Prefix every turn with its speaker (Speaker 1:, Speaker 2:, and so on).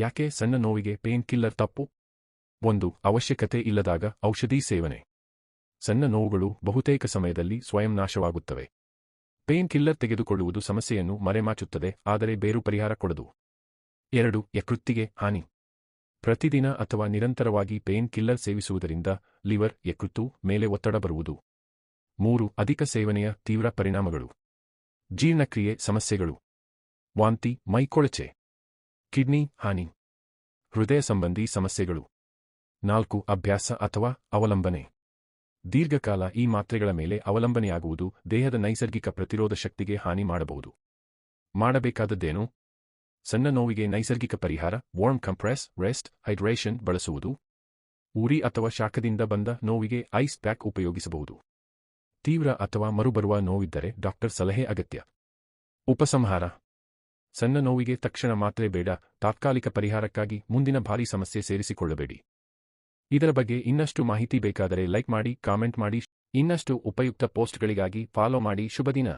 Speaker 1: ಯಾಕೆ ಸಣ್ಣ ನೋವಿಗೆ ಪೇನ್ ಕಿಲ್ಲರ್ ತಪ್ಪು? ಒಂದು, ಅವಶ್ಯಕತೆ ಇಲ್ಲದಾಗ ಔಷಧಿ ಸೇವನೆ. ಸಣ್ಣ ನೋವುಗಳು ಬಹುತೇಕ ಸಮಯದಲ್ಲಿ ಸ್ವಯಂ ನಾಶವಾಗುತ್ತವೆ. ಪೇನ್ ಕಿಲ್ಲರ್ ತೆಗೆದುಕೊಳ್ಳುವುದು ಸಮಸ್ಯೆಯನ್ನು ಮರೆಮಾಚುತ್ತದೆ, ಆದರೆ ಬೇರು ಪರಿಹಾರ ಕೊಡದು. ಎರಡು, ಯಕೃತ್ತಿಗೆ ಹಾನಿ. ಪ್ರತಿದಿನ ಅಥವಾ ನಿರಂತರವಾಗಿ ಪೇನ್ ಕಿಲ್ಲರ್ ಸೇವಿಸುವುದರಿಂದ ಲಿವರ್, ಯಕೃತ್ತು ಮೇಲೆ ಒತ್ತಡ ಬರುವುದು. ಮೂರು, ಅಧಿಕ ಸೇವನೆಯ ತೀವ್ರ ಪರಿಣಾಮಗಳು. ಜೀರ್ಣಕ್ರಿಯೆ ಸಮಸ್ಯೆಗಳು. ವಾಂತಿ, ಮೈಕೊಳಚೆ. ಕಿಡ್ನಿ, ಹಾನಿ, ಹೃದಯ ಸಂಬಂಧಿ ಸಮಸ್ಯೆಗಳು. ನಾಲ್ಕು, ಅಭ್ಯಾಸ ಅಥವಾ ಅವಲಂಬನೆ. ದೀರ್ಘಕಾಲ ಈ ಮಾತ್ರೆಗಳ ಮೇಲೆ ಅವಲಂಬನೆಯಾಗುವುದು ದೇಹದ ನೈಸರ್ಗಿಕ ಪ್ರತಿರೋಧ ಶಕ್ತಿಗೆ ಹಾನಿ ಮಾಡಬಹುದು. ಮಾಡಬೇಕಾದದ್ದೇನು? ಸಣ್ಣ ನೋವಿಗೆ ನೈಸರ್ಗಿಕ ಪರಿಹಾರ ವಾರ್ಮ್ ಕಂಪ್ರೆಸ್ ರೆಸ್ಟ್ ಹೈಡ್ರೇಷನ್ ಬಳಸುವುದು. ಉರಿ ಅಥವಾ ಶಾಖದಿಂದ ಬಂದ ನೋವಿಗೆ ಐಸ್ ಪ್ಯಾಕ್ ಉಪಯೋಗಿಸಬಹುದು. ತೀವ್ರ ಅಥವಾ ಮರುಬರುವ ನೋವಿದ್ದರೆ ಡಾಕ್ಟರ್ ಸಲಹೆ ಅಗತ್ಯ. ಉಪಸಂಹಾರ. ಸಣ್ಣ ನೋವಿಗೆ ತಕ್ಷಣ ಮಾತ್ರೆ ಬೇಡ, ತಾತ್ಕಾಲಿಕ ಪರಿಹಾರಕ್ಕಾಗಿ ಮುಂದಿನ ಭಾರಿ ಸಮಸ್ಯೆ ಸೇರಿಸಿಕೊಳ್ಳಬೇಡಿ. ಇದರ ಬಗ್ಗೆ ಇನ್ನಷ್ಟು ಮಾಹಿತಿ ಬೇಕಾದರೆ ಲೈಕ್ ಮಾಡಿ, ಕಾಮೆಂಟ್ ಮಾಡಿ, ಇನ್ನಷ್ಟು ಉಪಯುಕ್ತ ಪೋಸ್ಟ್ಗಳಿಗಾಗಿ ಫಾಲೋ ಮಾಡಿ ಶುಭ ದಿನ